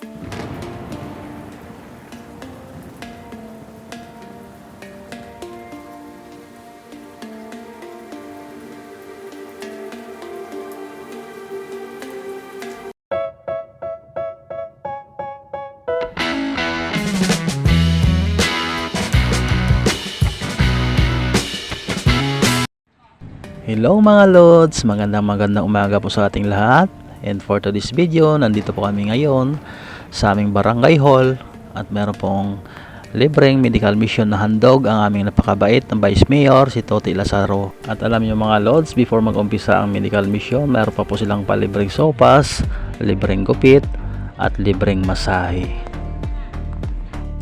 Hello mga lods, magandang magandang umaga po sa ating lahat. And for today's video, nandito po kami ngayon sa aming barangay hall at meron pong libreng medical mission na handog ang aming napakabait ng Vice Mayor, si Toti Lazaro. At alam niyo mga Lods, before mag-umpisa ang medical mission, meron pa po silang palibreng sopas, libreng gupit, at libreng masahe.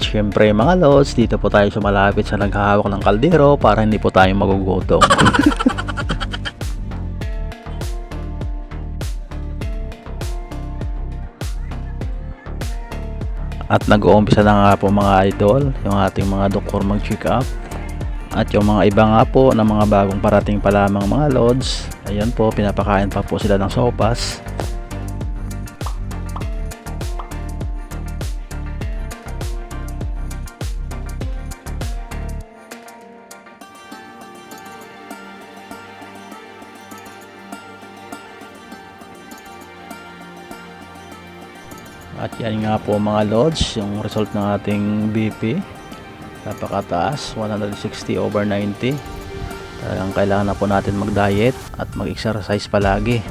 Siyempre mga Lods, dito po tayo sumalapit sa naghahawak ng kaldero para hindi po tayo magugutom. At nag-uumpisa na nga po mga idol, yung ating mga doktor mag-check up. At yung mga iba nga po na mga bagong parating pa lamang mga lods, ayan po, pinapakain pa po sila ng sopas. At yan nga po mga lods, yung result ng ating BP. Napakataas, 160 over 90. Talagang kailangan na po natin mag-diet at mag-exercise palagi.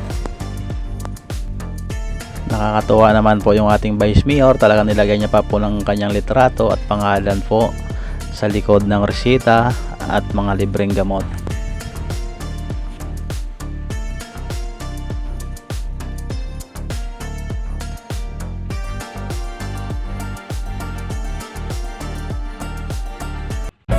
Nakakatuwa naman po yung ating Vice Mayor. Talagang nilagay niya pa po ng kanyang litrato at pangalan po sa likod ng resita at mga libreng gamot.